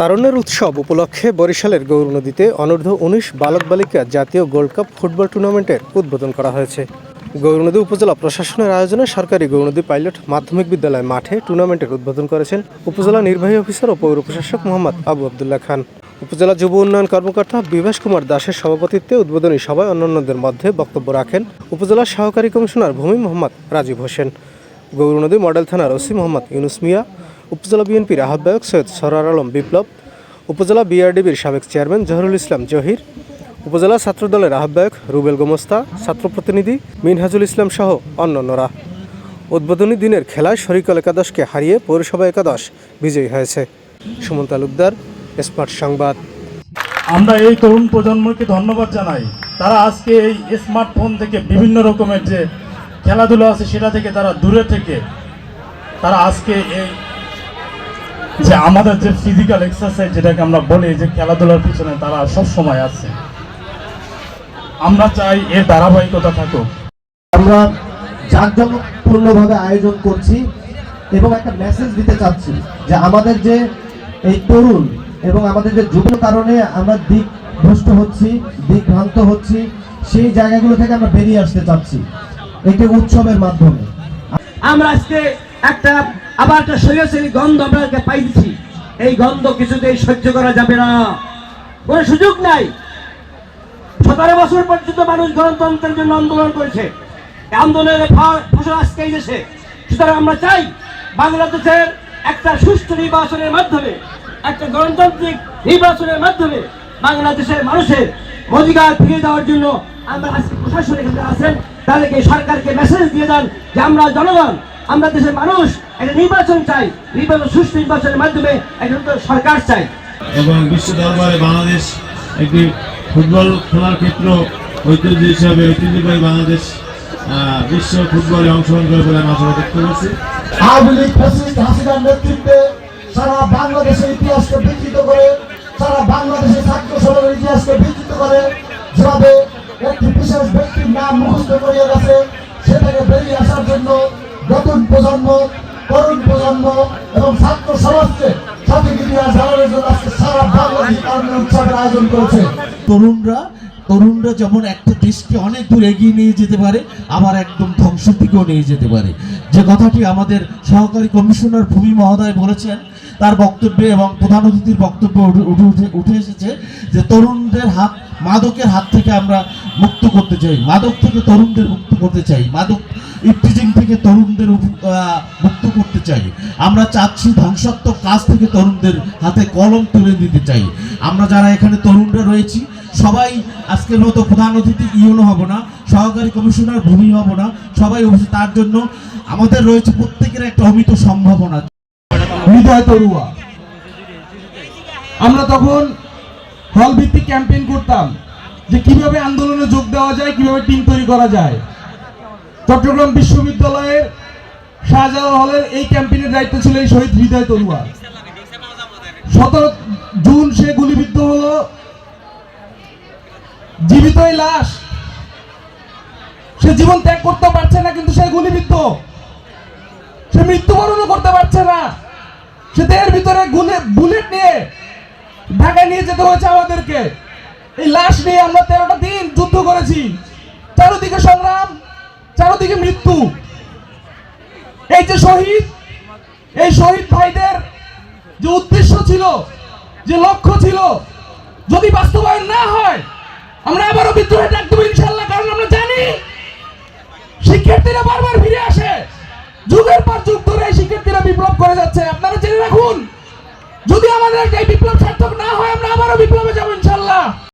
তারুণ্যের উৎসব উপলক্ষে বরিশালের গৌর নদীতে অনূর্ধ্ব উনিশ বালক বালিকা জাতীয় গোল্ড কাপ ফুটবল টুর্নামেন্টের উদ্বোধন করা হয়েছে। গৌরনদী উপজেলা প্রশাসনের আয়োজনে সরকারি গৌরনদী পাইলট মাধ্যমিক বিদ্যালয় মাঠে টুর্নামেন্টের উদ্বোধন করেছেন উপজেলা নির্বাহী অফিসার ও পৌর প্রশাসক মোহাম্মদ আবু আবদুল্লাহ খান। উপজেলা যুব উন্নয়ন কর্মকর্তা বিভাস কুমার দাসের সভাপতিত্বে উদ্বোধনী সভায় অন্যান্যদের মধ্যে বক্তব্য রাখেন উপজেলা সহকারী কমিশনার ভূমি মোহাম্মদ রাজীব হোসেন। গৌরনদী মডেল থানার ওসি মোহাম্মদ ইউনুস মিয়া উপজেলা বিএনপির আহ্বায়ক সৈয়দ সরার আলম বিপ্লব, উপজেলা বিআরডিবির সাবেক চেয়ারম্যান জহরুল ইসলাম জহির, উপজেলা ছাত্রদলের আহ্বায়ক রুবেল গোমস্তা, ছাত্র প্রতিনিধি মিনহাজুল ইসলাম সহ অন্যান্যরা। উদ্বোধনী দিনের খেলায় শরিকল একাদশকে হারিয়ে পৌরসভা একাদশ বিজয়ী হয়েছে। সুমন তালুকদার, স্মার্ট সংবাদ। আমরা এই তরুণ প্রজন্মকে ধন্যবাদ জানাই। তারা আজকে এই স্মার্টফোন থেকে বিভিন্ন রকমের যে খেলাধুলা আছে, সেটা থেকে তারা দূরে থেকে তারা আজকে এই যে আমাদের যে ফিজিক্যাল এক্সারসাইজ যেটাকে আমরা বলি যে খেলাধুলার পিছনে তারা সব সময় আছে। আমরা চাই এর ধারাবাহিকতা থাকুক। আমরা জাঁকজমকপূর্ণভাবে আয়োজন করছি এবং একটা মেসেজ দিতে চাচ্ছি যে আমাদের যে এই তরুণ এবং আমাদের যে যুব কারণে আমরা দিক ভ্রষ্ট হচ্ছি দিক ভ্রান্ত হচ্ছি সেই জায়গাগুলো থেকে আমরা বেরিয়ে আসতে চাচ্ছি। একটি উৎসবের মাধ্যমে। আমরা আজকে একটা আবার একটা স্বৈরাচারী গন্ধ আপনাকে পাইছি এই গন্ধ কিছুতেই সহ্য করা যাবে না। কোনো সুযোগ নাই। সতেরো বছর পর্যন্ত মানুষ গণতন্ত্রের জন্য আন্দোলন করেছে। আন্দোলনের ফসল আজকে দেশে। সুতরাং আমরা চাই বাংলাদেশের একটা সুষ্ঠু নির্বাচনের মাধ্যমে, একটা গণতান্ত্রিক নির্বাচনের মাধ্যমে বাংলাদেশের মানুষের অধিকার ফিরিয়ে দেওয়ার জন্য আমরা আজকে প্রশাসন এখানে আছেন। তাদেরকে সরকারকে মেসেজ দিয়ে দেন যে আমরা জনগণ, আমরা দেশের মানুষ একটা নির্বাচন চাই নির্বাচন সুষ্ঠু নির্বাচনের মাধ্যমে একটা নতুন সরকার চাই। এবং বিশ্ব দরবারে বাংলাদেশ একটি ফুটবল খেলার ক্ষেত্র ঐতিহ্য হিসাবে ঐতিহ্যবাহী বাংলাদেশ বিশ্ব ফুটবলে অংশগ্রহণ করে বলে আমি আশা ব্যক্ত করছি। আওয়ামী লীগ ফ্যাসিস্ট হাসিনার নেতৃত্বে সারা বাংলাদেশের ইতিহাসকে বিকৃত করে সারা বাংলাদেশের ছাত্র সমাজের ইতিহাসকে বিকৃত করে যেভাবে একটি বিশেষ ব্যক্তির নাম মুখস্থ করিয়ে গেছে সেটাকে বেরিয়ে আসার জন্য নতুন প্রজন্ম তরুণ প্রজন্ম এবং ছাত্র সমাজকে সঠিক ইতিহাস জানানোর জন্য আজকে সারা বাংলাদেশ কর্মী উৎসবের আয়োজন করেছে। তরুণরা তরুণরা যেমন একটা দেশকে অনেক দূর এগিয়ে নিয়ে যেতে পারে, আবার একদম ধ্বংসের দিকেও নিয়ে যেতে পারে। যে কথাটি আমাদের সহকারী কমিশনার ভূমি মহোদয় বলেছেন, তার বক্তব্যে এবং প্রধান অতিথির বক্তব্যে উঠে- উঠে এসেছে যে তরুণদের হাত, মাদকের হাত থেকে আমরা মুক্ত করতে চাই। মাদক থেকে তরুণদের মুক্ত করতে চাই। মাদক ইফটিজিং থেকে তরুণদের মুক্ত করতে চাই। আমরা চাচ্ছি ধ্বংসাত্মক কাজ থেকে তরুণদের হাতে কলম তুলে দিতে চাই। আমরা যারা এখানে তরুণরা রয়েছি, সবাই আজকের মতো প্রধান অতিথি ইউনো হব না, সহকারী কমিশনার ভূমি হব না, সবাই অবশ্যই তার জন্য আমাদের রয়েছে প্রত্যেকের একটা অমিত সম্ভাবনা। হৃদয় তরুয়া। আমরা তখন হল ভিত্তিক ক্যাম্পেইন করতাম। যে কীভাবে আন্দোলনে যোগ দেওয়া যায়, কীভাবে টিম তৈরি করা যায়। চট্টগ্রাম বিশ্ববিদ্যালয়ের শাহজালাল হলের এই ক্যাম্পেইনের দায়িত্ব ছিল এই শহীদ হৃদয় তরুয়া সতেরো জুন সে গুলিবিদ্ধ হলো। জীবিতই লাশ। সে জীবন ত্যাগ করতে পারছে না, কিন্তু সে গুলিবিদ্ধ। সে মৃত্যুবরণও করতে পারছে না। সে দেহের ভিতরে গুলে বুলেট নিয়ে ঢাকায় নিয়ে যেতে হয়েছে আমাদেরকে। এই লাশ নিয়ে আমরা তেরোটা দিন যুদ্ধ করেছি। চারোদিকে সংগ্রাম, চারোদিকে মৃত্যু। এই যে শহীদ, এই শহীদ ভাইদের যে উদ্দেশ্য ছিল, যে লক্ষ্য ছিল, যদি বাস্তবায়ন না হয়, আমরা আবারও বিদ্রোহে ডাক ইনশাল্লাহ কারণ আমরা জানি শিক্ষার্থীরা বারবার ফিরে আসে। যুগের পর যুগ ধরে শিক্ষার্থীরা বিপ্লব করে যাচ্ছে। আপনারা জেনে রাখুন, যদি আমাদের এই বিপ্লব সার্থক না হয়, আমরা আবারও বিপ্লবে যাব ইনশাল্লাহ